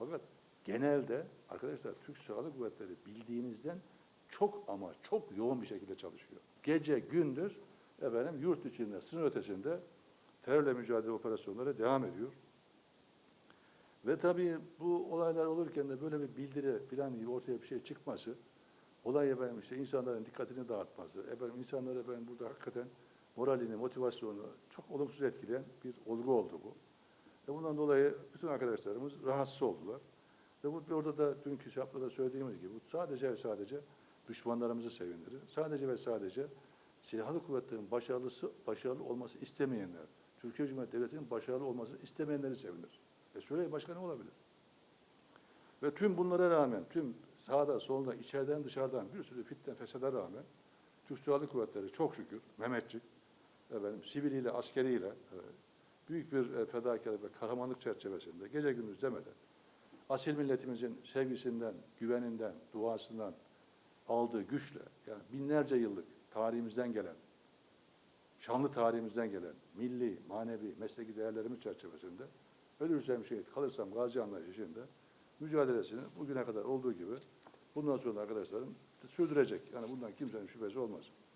Fakat genelde arkadaşlar Türk Silahlı Kuvvetleri bildiğinizden çok ama çok yoğun bir şekilde çalışıyor. Gece gündüz efendim yurt içinde, sınır ötesinde terörle mücadele operasyonları devam ediyor. Ve tabii bu olaylar olurken de böyle bir bildiri falan gibi ortaya bir şey çıkması, olay efendim işte insanların dikkatini dağıtması, efendim insanları ben burada hakikaten moralini, motivasyonunu çok olumsuz etkileyen bir olgu oldu bu. Ve bundan dolayı bütün arkadaşlarımız rahatsız oldular. Ve bu orada da dünkü şapta da söylediğimiz gibi bu sadece ve sadece düşmanlarımızı sevindirir. Sadece ve sadece silahlı kuvvetlerin başarılısı, başarılı olması istemeyenler, Türkiye Cumhuriyeti Devleti'nin başarılı olmasını istemeyenleri sevinir. E söyleyin başka ne olabilir? Ve tüm bunlara rağmen, tüm sağda, solda, içeriden, dışarıdan bir sürü fitne, fesada rağmen Türk Silahlı Kuvvetleri çok şükür, Mehmetçik, efendim, siviliyle, askeriyle e, büyük bir e, fedakarlık ve kahramanlık çerçevesinde gece gündüz demeden asil milletimizin sevgisinden, güveninden, duasından aldığı güçle yani binlerce yıllık tarihimizden gelen, şanlı tarihimizden gelen milli, manevi, mesleki değerlerimiz çerçevesinde ölürsem şehit, kalırsam gazi anlayışı içinde mücadelesini bugüne kadar olduğu gibi bundan sonra arkadaşlarım sürdürecek. Yani bundan kimsenin şüphesi olmaz.